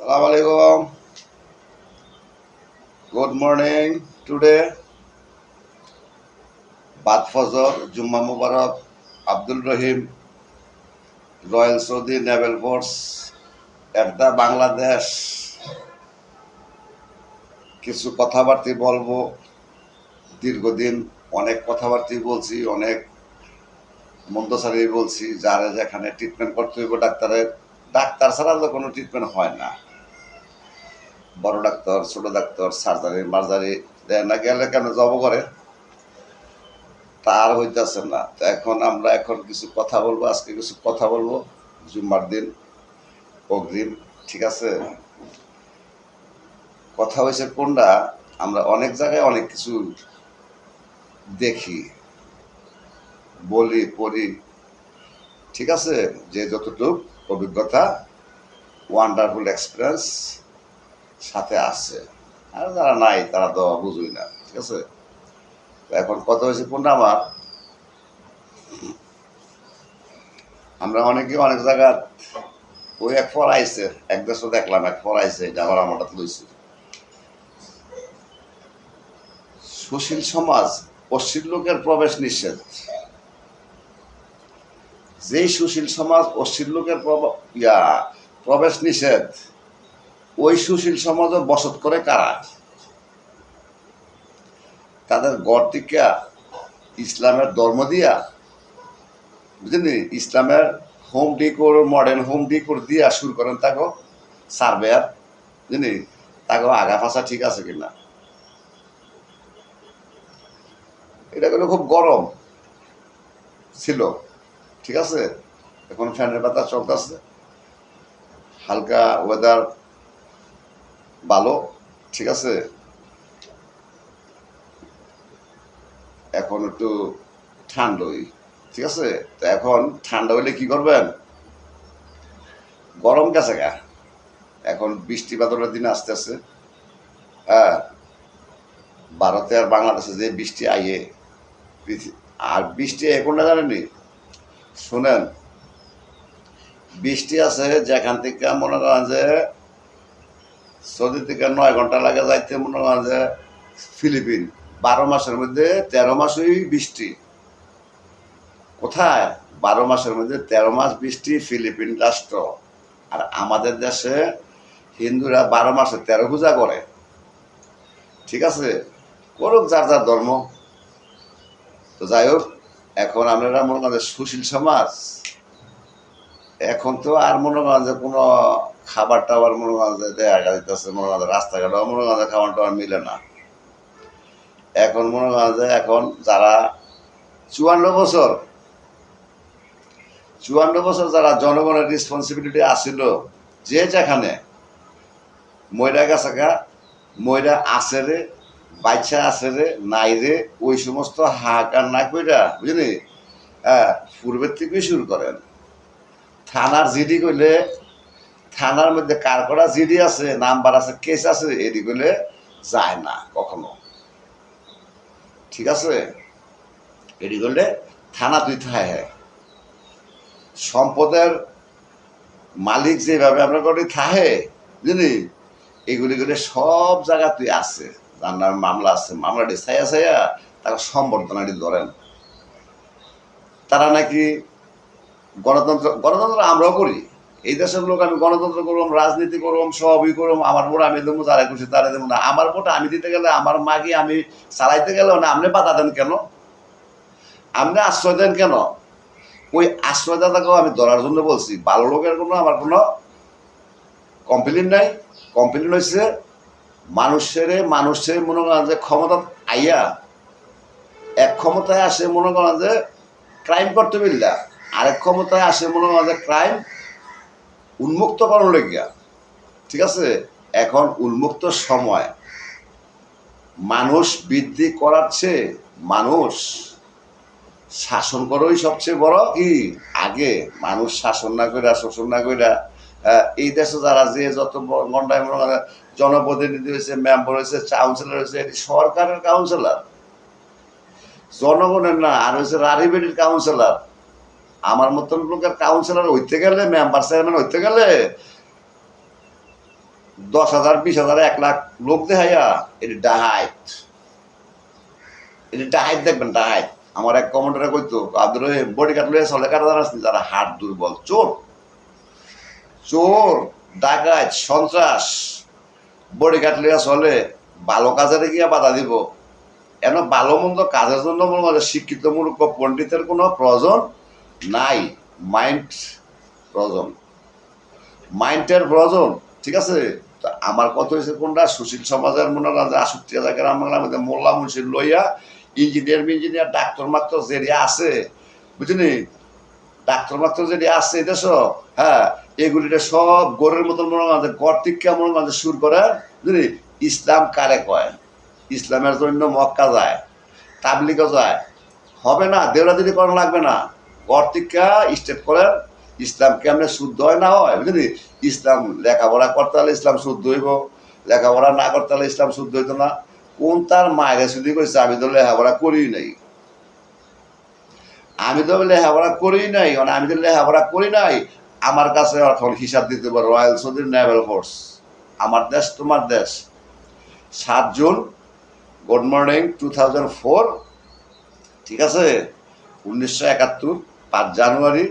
Salam alaikum. Good morning. Today, বাদ ফজর জুম্মা মুবারক Abdul Rahim royal Saudi naval force at the Bangladesh কিছু কথাবার্তি বলব দীর্ঘদিন অনেক কথাবার্তি বলছি অনেক মন্দসারি বলছি যারা যেখানে ট্রিটমেন্ট করতে হইব ডাক্তারের ডাক্তার ছাড়া তো কোনো ট্রিটমেন্ট হয় না। বড় ডাক্তার, ছোট ডাক্তার সার্জারি মার্জারি না, গেলে কেন জব করে? তার হইতেছে না। তো এখন আমরা এখন কিছু কথা বলব, আজকে কিছু কথা বলব, জুম্মার দিন, অগ্রিম, ঠিক আছে? কথা হয়েছে কোনটা? আমরা অনেক জায়গায় অনেক কিছু দেখি, বলি, পড়ি, ঠিক আছে? যে যতটুক অভিজ্ঞতা ওয়ান্ডারফুল এক্সপিরিয়েন্স সাথে আছে। আর যারা নাই, তারা তো বুঝুই না, ঠিক আছে? এখন কত হয়েছে কোনটা আমার। আমরা অনেকে অনেক জায়গা ওই এক ফর আইছে, এক দেশও দেখলাম, এক ফর আইসে এটা আবার আমরা লইছি সুশীল সমাজ অশ্লীল লোকের প্রবেশ নিষেধ। যেই সুশীল সমাজ অশ্লীল লোকের ইয়া, প্রবেশ নিষেধ, ওই সুশীল সমাজও বসত করে কারা? তাদের গড় থেকে ইসলামের ধর্ম দিয়া? বুঝলি ইসলামের home decor, modern home decor দিয়া শুরু করেন তাকে সার্ভেয়ার। বুঝলি তাকে আগা ফাঁসা ঠিক আছে কিনা? এটা কিন্তু খুব গরম ছিল। ঠিক আছে? এখন ফ্যানের বাতাস চলতেছে। হালকা ওয়েদার ভালো, ঠিক আছে? এখন একটু ঠান্ডাই ঠিক আছে? তো এখন ঠান্ডা হইলে কি করবেন? গরম গেছে গা। এখন বৃষ্টি বাদলের দিন আসতে আসতে হ্যাঁ? ভারতে আর বাংলাদেশে যে বৃষ্টি আইয়ে আর বৃষ্টি এখন না জানেনি শুনেন, বৃষ্টি আছে, যেখান থেকে মনে করেন যে সৌদি থেকে নয় ঘণ্টা লাগে যাইতে, মনে করেন যে ফিলিপিন। বারো মাসের মধ্যে তেরো মাসই বৃষ্টি। কোথায়? বারো মাসের মধ্যে তেরো মাস বৃষ্টি ফিলিপিন রাষ্ট্র। আর আমাদের দেশে হিন্দুরা বারো মাসে তেরো পূজা করে। ঠিক আছে? করুক যার যার ধর্ম। তো যাই হোক এখন আমরা মনে করেন সুশীল সমাজ, এখন তো আর মনে করেন যে কোনো খাবার টাবার মনে করেন যে দেয়া যাইতেছে, মনে করেন যে রাস্তাঘাটও মনে করেন খাবার টাবার মিলে না। এখন মনে করেন যে এখন যারা চুয়ান্ন বছর চুয়ান্ন বছর যারা জনগণের রেসপন্সিবিলিটি আসিল যে যেখানে ময়রা গেছে গা ময়রা আছে রে বাচ্চা আছে রে, নাই রে, ওই সমস্ত হাহাকার না কইরা, বুঝলি? হ্যাঁ পূর্বের থেকেই শুরু করেন। থানার জিডি কইলে, থানার মধ্যে কার করা জিডি আছে, নাম্বার আছে, কেস আছে, এডি কইলে যায় না কখনো। ঠিক আছে? এডি করলে থানা তুই থাহে সম্পদের মালিক যেভাবে আমরা করি থাহে বুঝলি? এগুলি সব জায়গা তুই আছে। যার নামে মামলা আছে, মামলাটি ছায়া ছায়া তাকে সম্বর্ধনাটি ধরেন। তারা নাকি গণতন্ত্র গণতন্ত্র আমরাও করি। এই দেশের লোক আমি গণতন্ত্র করলাম রাজনীতি করলাম সবই করলাম আমার ভোট আমি দেবো, যারা খুশি তারা দেবো না। আমার ভোট আমি দিতে গেলে আমার মাকে আমি চালাইতে গেলে না, আপনি বাধা দেন কেন? আপনি আশ্রয় দেন কেন? ওই আশ্রয়দাতাকেও আমি ধরার জন্য বলছি। ভালো লোকের কোনো, আমার কোনো কমপ্লেন নাই। কমপ্লেন হয়েছে মানুষের মানুষের মনে করেন যে ক্ষমতা আইয়া, এক ক্ষমতায় আসে মনে করেন যে ক্রাইম করতে পারলা, আরেক ক্ষমতায় আসে মনে করেন যে ক্রাইম উন্মুক্ত করার লেগিয়া। ঠিক আছে? এখন উন্মুক্ত সময়। মানুষ বৃদ্ধি করার চেয়ে মানুষ শাসন করাই সবচেয়ে বড় কি? আগে মানুষ শাসন না কইরা, শোষণ না কইরা এই দেশে যারা যে যত জনপ্রতিনিধি হয়েছে মেম্বার হয়েছে কাউন্সিলর হয়েছে, এটি সরকারের কাউন্সিলর জনগণের না, আর হয়েছে রারিবেড়ির কাউন্সিলর আমার মতন লোকের কাউন্সিলর হইতে গেলে মেম্বার চেয়ারম্যান হইতে গেলে দশ হাজার, বিশ হাজার, এক লাখ লোক দেখাইয়া, এটি ডাহাইত এটি ডাহাইত দেখবেন ডাহাইত আমার এক কমেন্টারে কইতো রহিম বডি কাট লইয়া চলে নি যারা হাট দুর্বল, চোর। চোর, ডাকাত, সন্ত্রাস। বডি কাট লইয়া চলে ভালো কাজে গিয়া বাধা দিব। এন ভালো মন্দ কাজের জন্য মনে হয় শিক্ষিত মূর্খ পণ্ডিতের কোনো প্রয়োজন নাই। মাইন্ড প্রয়োজন। মাইন্ডের প্রয়োজন, ঠিক আছে? তো আমার কথা হয়েছে কোনটা? সুশীল সমাজের মনে হয় যে আসক্তি গ্রাম বাংলার মধ্যে মোল্লা মুন্সি লইয়া ইঞ্জিনিয়ার ইঞ্জিনিয়ার ডাক্তার মাত্র যেটি আছে বুঝলি ডাক্তার মাত্র যেটি আছে দেশ হ্যাঁ এগুলিটা সব গরের মতন মনে হয় কর্তৃককে মনে হয় সুর করে। বুঝলি ইসলাম কারে কয়? ইসলামের জন্য মক্কা যায়, তাবলিগও যায়। হবে না দেওরাদিরি করা লাগবে না। গড় কর্তৃকা স্টেট করেন, ইসলাম কেমনে শুদ্ধ হয় না হয়? বুঝলি? ইসলাম লেখাপড়া করতে হলে ইসলাম শুদ্ধ হইব। লেখাপড়া না করতে হলে ইসলাম শুদ্ধ হইতো না। কোন তার মায়ের শুধু কইছে, আমি তো লেখাপড়া করি নাই। আমি তো লেখাপড়া করি নাই মানে আমি তো লেখাপড়া করি নাই। আমার কাছে এখন হিসাব দিতে পারো রয়্যাল সৌদির নেভেল ফোর্স আমার দেশ তোমার দেশ। সাত June good morning two thousand four ঠিক আছে? উনিশশো একাত্তর, পাঁচ জানুয়ারি।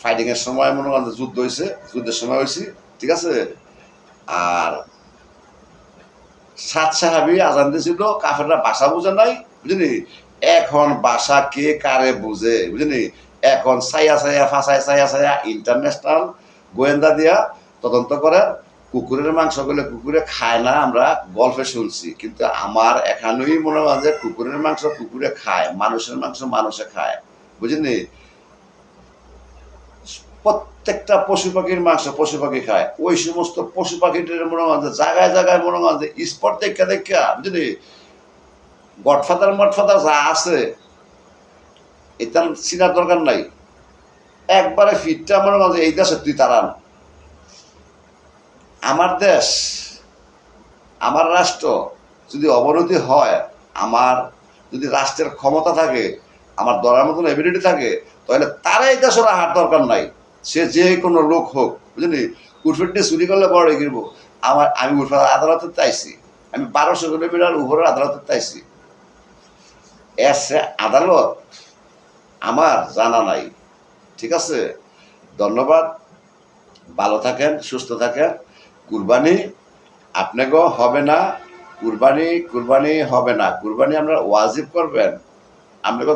ফাইটিংয়ের সময় মনে করেন যুদ্ধ হয়েছে যুদ্ধের সময় হয়েছে ঠিক আছে? আর সাত সাহাবি আজান দিয়েছিল কাফেররা বাসা বুঝে নাই, বুঝলি? এখন ভাষা কে কারে বুঝে বুঝলি এখন সাইয়া সাইয়া ফাঁসাই সাইয়া সাইয়া ইন্টারন্যাশনাল গোয়েন্দা দিয়া তদন্ত করে, কুকুরের মাংস করলে কুকুরে খায় না আমরা গল্পে শুনছি। কিন্তু আমার এখানেই মনে হয় যে কুকুরের মাংস কুকুরে খায়, মানুষের মাংস মানুষে খায় বুঝলি প্রত্যেকটা পশু পাখির মাংস পশু পাখি খায়। ওই সমস্ত পশু পাখিদের মনে হয় জায়গায় জায়গায় মনে হয় যে স্পট দেখা দেখা বুঝলি গডফাদার মটফাদার যা আছে এটা চিনার দরকার নাই। একবারে ফিটটা আমার যে এই দেশে তুই তারান। আমার দেশ, আমার রাষ্ট্র যদি অবনতি হয়, আমার যদি রাষ্ট্রের ক্ষমতা থাকে, আমার দরার মতন এবিলিটি থাকে, তাহলে তারা এই দেশের হার দরকার নাই। সে যে কোনো লোক হোক, বুঝলি? উঠফেটে চুরি করলে বড় এগিরবো আমার, আমি উঠফে আদালতে চাইছি। আমি বারোশো কিলোমিটার উপরের আদালতে চাইছি। এর সে আদালত আমার জানা নাই। ঠিক আছে? ধন্যবাদ। ভালো থাকেন, সুস্থ থাকেন। কুরবানি আপনাকেও হবে না। কুরবানি কুরবানি হবে না। কুরবানি আমরা ওয়াজিব করবেন। আপনাকে